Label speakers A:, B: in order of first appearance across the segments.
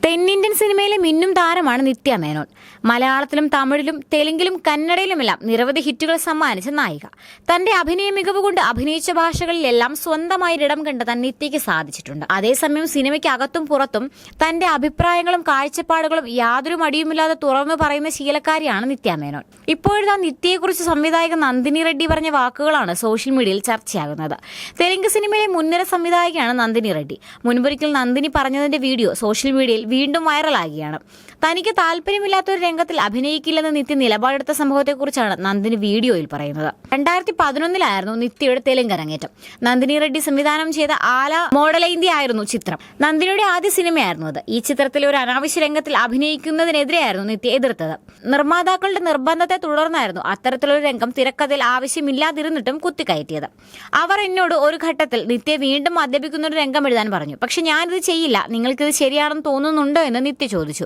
A: തെന്നിന്ത്യൻ സിനിമയിലെ മിന്നും താരമാണ് നിത്യ മേനോൻ. മലയാളത്തിലും തമിഴിലും തെലുങ്കിലും കന്നഡയിലുമെല്ലാം നിരവധി ഹിറ്റുകൾ സമ്മാനിച്ച നായിക. തന്റെ അഭിനയ മികവ് കൊണ്ട് അഭിനയിച്ച ഭാഷകളിലെല്ലാം സ്വന്തമായി ഇടം കണ്ടെത്താൻ നിത്യയ്ക്ക് സാധിച്ചിട്ടുണ്ട്. അതേസമയം സിനിമയ്ക്ക് അകത്തും പുറത്തും തന്റെ അഭിപ്രായങ്ങളും കാഴ്ചപ്പാടുകളും യാതൊരു മടിയുമില്ലാതെ തുറന്നു പറയുന്ന ശീലക്കാരിയാണ് നിത്യ മേനോൻ. ഇപ്പോഴത്തെ നിത്യയെക്കുറിച്ച് സംവിധായകൻ നന്ദിനി റെഡ്ഡി പറഞ്ഞ വാക്കുകളാണ് സോഷ്യൽ മീഡിയയിൽ ചർച്ചയാകുന്നത്. തെലുങ്ക് സിനിമയിലെ മുൻനിര സംവിധായകയാണ് നന്ദിനി റെഡ്ഡി. മുൻപൊരിക്കൽ നന്ദിനി പറഞ്ഞതിന്റെ വീഡിയോ സോഷ്യൽ മീഡിയയിൽ വീണ്ടും വൈറലാകുകയാണ് തനിക്ക് താല്പര്യമില്ലാത്ത ഒരു രംഗത്തിൽ അഭിനയിക്കില്ലെന്ന് നിത്യ നിലപാടെടുത്ത സംഭവത്തെക്കുറിച്ചാണ് നന്ദിനി വീഡിയോയിൽ പറയുന്നത്. രണ്ടായിരത്തി പതിനൊന്നിലായിരുന്നു നിത്യയുടെ തെലുങ്ക് അരങ്ങേറ്റം നന്ദിനി റെഡ്ഡി സംവിധാനം ചെയ്ത ആല മോഡലൈന്ത്യ ആയിരുന്നു ചിത്രം. നന്ദിനിയുടെ ആദ്യ സിനിമയായിരുന്നു അത്. ഈ ചിത്രത്തിലെ ഒരു അനാവശ്യ രംഗത്തിൽ അഭിനയിക്കുന്നതിനെതിരെയായിരുന്നു നിത്യ എതിർത്തത്. നിർമ്മാതാക്കളുടെ നിർബന്ധത്തെ തുടർന്നായിരുന്നു അത്തരത്തിലൊരു രംഗം തിരക്കഥയിൽ ആവശ്യമില്ലാതിരുന്നിട്ടും കുത്തിക്കയറ്റിയത്. അവർ എന്നോട് ഒരു ഘട്ടത്തിൽ നിത്യ വീണ്ടും മദ്യപിക്കുന്ന ഒരു രംഗം എഴുതാൻ പറഞ്ഞു. പക്ഷെ ഞാനിത് ചെയ്യില്ല. നിങ്ങൾക്കിത് ശരിയാണെന്ന് തോന്നുന്നുണ്ടോ? എന്ന് നിത്യ ചോദിച്ചു.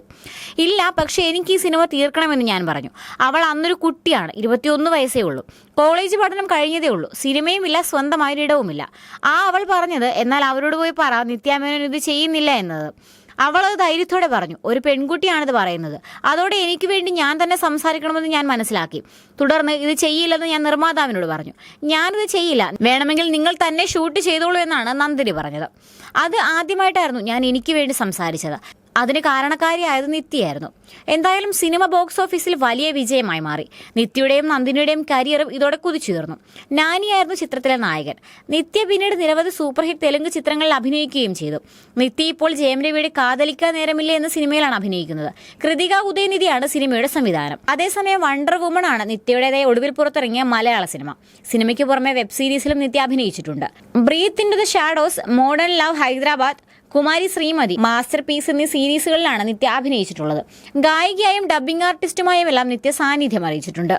A: ഇല്ല പക്ഷേ എനിക്ക് ഈ സിനിമ തീർക്കണമെന്ന് ഞാൻ പറഞ്ഞു. അവൾ അന്നൊരു കുട്ടിയാണ് ഇരുപത്തിയൊന്ന് വയസ്സേ ഉള്ളൂ. കോളേജ് പഠനം കഴിഞ്ഞതേ ഉള്ളൂ. സിനിമയുമില്ല സ്വന്തമായൊരു ഇടവുമില്ല ആ അവൾ പറഞ്ഞത് എന്നാൽ അവരോട് പോയി പറ നിത്യാമേനോൻ ഇത് ചെയ്യുന്നില്ല എന്നത്. അവൾ ധൈര്യത്തോടെ പറഞ്ഞു. ഒരു പെൺകുട്ടിയാണിത് പറയുന്നത്. അതോടെ എനിക്ക് വേണ്ടി ഞാൻ തന്നെ സംസാരിക്കണമെന്ന് ഞാൻ മനസ്സിലാക്കി. തുടർന്ന് ഇത് ചെയ്യില്ലെന്ന് ഞാൻ നിർമ്മാതാവിനോട് പറഞ്ഞു. ഞാനിത് ചെയ്യില്ല. വേണമെങ്കിൽ നിങ്ങൾ തന്നെ ഷൂട്ട് ചെയ്തോളൂ എന്നാണ് നന്ദിനി പറഞ്ഞത്. അത് ആദ്യമായിട്ടായിരുന്നു ഞാൻ എനിക്ക് വേണ്ടി സംസാരിച്ചത്. അതിന് കാരണക്കാരിയായത് നിത്യയായിരുന്നു. എന്തായാലും സിനിമ ബോക്സ് ഓഫീസിൽ വലിയ വിജയമായി മാറി. നിത്യയുടെയും നന്ദിനിയുടെയും കരിയറും ഇതോടെ കുതിച്ചുയർന്നു നാനിയായിരുന്നു ചിത്രത്തിലെ നായകൻ. നിത്യ പിന്നീട് നിരവധി സൂപ്പർ ഹിറ്റ് തെലുങ്ക് ചിത്രങ്ങളിൽ അഭിനയിക്കുകയും ചെയ്തു. നിത്യ ഇപ്പോൾ ജയം രവിയുടെ കാതലിക്കാൻ നേരമില്ല എന്ന സിനിമയിലാണ് അഭിനയിക്കുന്നത്. കൃതിക ഉദയനിധിയാണ് സിനിമയുടെ സംവിധാനം. അതേസമയം വണ്ടർ വുമൺ ആണ് നിത്യയുടേതായ ഒടുവിൽ പുറത്തിറങ്ങിയ മലയാള സിനിമ. സിനിമയ്ക്ക് പുറമെ വെബ് സീരീസിലും നിത്യ അഭിനയിച്ചിട്ടുണ്ട്. Breathe into the shadows modern love Hyderabad Kumari Srimathi master peace എന്നീ സീരീസുകളിലാണ് നിത്യ അഭിനയിച്ചിട്ടുള്ളത്. ഗായികയായും ഡബ്ബിംഗ് ആർട്ടിസ്റ്റുമായും എല്ലാം നിത്യ സാന്നിധ്യം അറിയിച്ചിട്ടുണ്ട്.